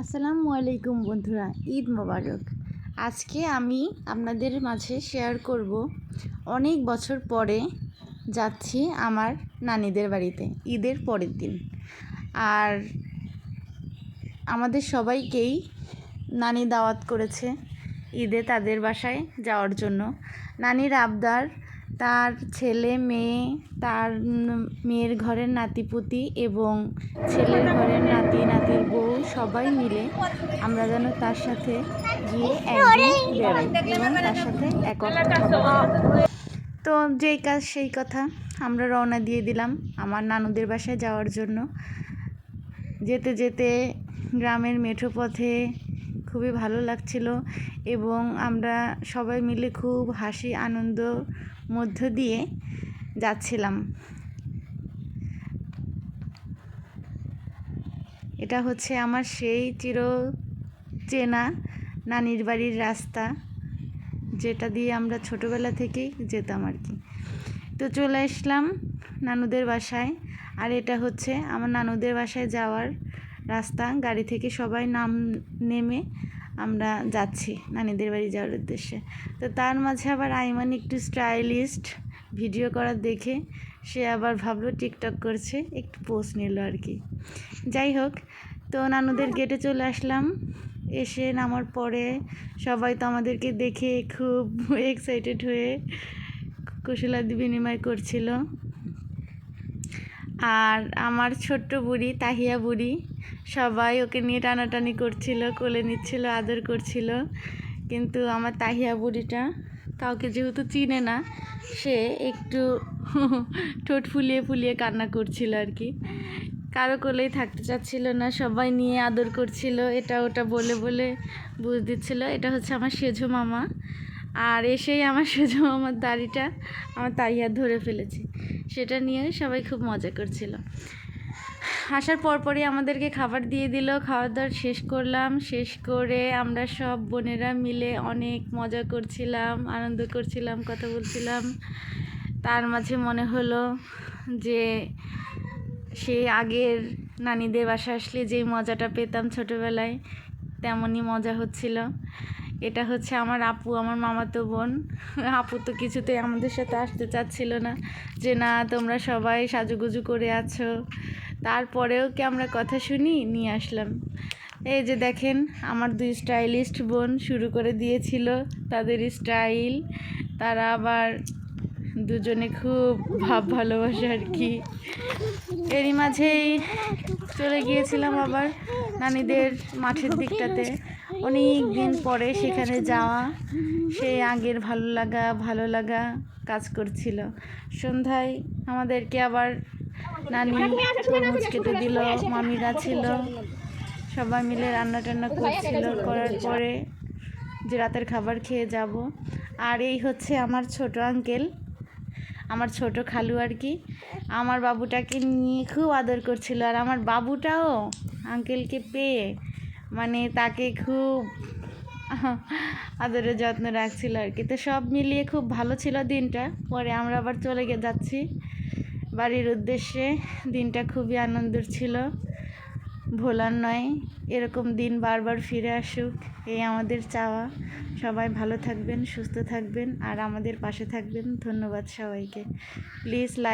আসসালামু আলাইকুম বন্ধুরা, ঈদ মোবারক। আজকে আমি আপনাদের মাঝে শেয়ার করব অনেক বছর পরে যাচ্ছি আমার নানিদের বাড়িতে, ঈদের পরের দিন। আর আমাদের সবাইকেই নানি দাওয়াত করেছে ঈদে তাদের বাসায় যাওয়ার জন্য। নানির আবদার, তার ছেলে, মেয়ে, তার মেয়ের ঘরের নাতিপুতি এবং ছেলের ঘরের নাতি, নাতির সবাই মিলে আমরা যেন তার সাথে গিয়ে একদিন এবং তার সাথে। তো যেই কাজ সেই কথা আমরা রওনা দিয়ে দিলাম আমার নানুদের বাসায় যাওয়ার জন্য যেতে যেতে গ্রামের মেঠো পথে খুবই ভালো লাগছিল এবং আমরা সবাই মিলে খুব হাসি আনন্দ মধ্য দিয়ে যাচ্ছিলাম এটা হচ্ছে আমার সেই চির চেনা নানির বাড়ির রাস্তা, যেটা দিয়ে আমরা ছোটোবেলা থেকেই যেতাম আর কি। তো চলে আসলাম নানুদের বাসায়, আর এটা হচ্ছে আমার নানুদের বাসায় যাওয়ার রাস্তা। গাড়ি থেকে সবাই নাম নেমে আমরা যাচ্ছি নানিদের বাড়ি যাওয়ার উদ্দেশ্যে। তো তার মাঝে আবার আইমান একটু স্টাইলিস্ট ভিডিও করার দেখে সে আবার ভাবলো টিকটক করছে, একটু পোস্ট নিল আর কি। যাই হোক, তো নানুদের গেটে চলে আসলাম। এসে নামার পরে সবাই তো আমাদেরকে দেখে খুব এক্সাইটেড হয়ে কুশলাদি বিনিময় করছিল। আর আমার ছোট্ট বুড়ি, তাহিয়া বুড়ি, সবাই ওকে নিয়ে টানাটানি করছিল, কোলে নিচ্ছিল, আদর করছিল। কিন্তু আমার তাহিয়া বুড়িটা কাউকে যেহেতু চিনে না, সে একটু ঠোঁট ফুলিয়ে ফুলিয়ে কান্না করছিল আর কি। কারও কোলেই থাকতে চাচ্ছিল না, সবাই নিয়ে আদর করছিল, এটা ওটা বলে বলে বুঝ দিচ্ছিল, এটা হচ্ছে আমার সেজো মামা। আর এসেই আমার সেজো মামার দাড়িটা আমার তাইয়া ধরে ফেলেছে। সেটা নিয়ে সবাই খুব মজা করছিল। আসার পরপরই আমাদেরকে খাবার দিয়ে দিল, খাওয়া দাওয়া শেষ করলাম। শেষ করে আমরা সব বোনেরা মিলে অনেক মজা করছিলাম, আনন্দ করছিলাম, কথা বলছিলাম। তার মাঝে মনে হলো যে সেই আগের নানিদের বাসা আসলে যেই মজাটা পেতাম ছোটোবেলায়, তেমনই মজা হচ্ছিল। এটা হচ্ছে আমার আপু, আমার মামাতো বোন। আপু তো কিছুতেই আমাদের সাথে আসতে চাচ্ছিল না যে, না, তোমরা সবাই সাজুগুজু করে আছো তারপরেও কি আমরা কথা শুনি? নিয়ে আসলাম। এই যে দেখেন, আমার দুই স্টাইলিস্ট বোন শুরু করে দিয়েছিল তাদের স্টাইল। তারা আবার দুজনে খুব ভাব ভালোবাসে আর কি। এরই মাঝেই চলে গিয়েছিলাম আবার নানিদের মাঠের দিকটাতে। অনেক দিন পরে সেখানে যাওয়া সেই আগের ভালো লাগা ভালো লাগা কাজ করছিল। সন্ধ্যায় আমাদেরকে আবার নানি তরমুজ কেটে দিল, মামিরা ছিল। সবাই মিলে রান্না টান্না করছিল, করার পরে যে রাতের খাবার খেয়ে যাব। আর এই হচ্ছে আমার ছোট আঙ্কেল, আমার ছোট খালু আর কি। আমার বাবুটাকে নিয়ে খুব আদর করছিল, আর আমার বাবুটাও আঙ্কেলকে পেয়ে মানে তাকে খুব আদরের যত্ন রাখছিল আর কি। তো সব মিলিয়ে খুব ভালো ছিল দিনটা। পরে আমরা আবার চলে গে, যাচ্ছি। বাড়ির উদ্দেশ্যে দিনটা খুবই আনন্দের ছিল। ভোলার নয়, এরকম দিন বারবার ফিরে আসুক, এই আমাদের চাওয়া। সবাই ভালো থাকবেন, সুস্থ থাকবেন, আর আমাদের পাশে থাকবেন। ধন্যবাদ সবাইকে। Please like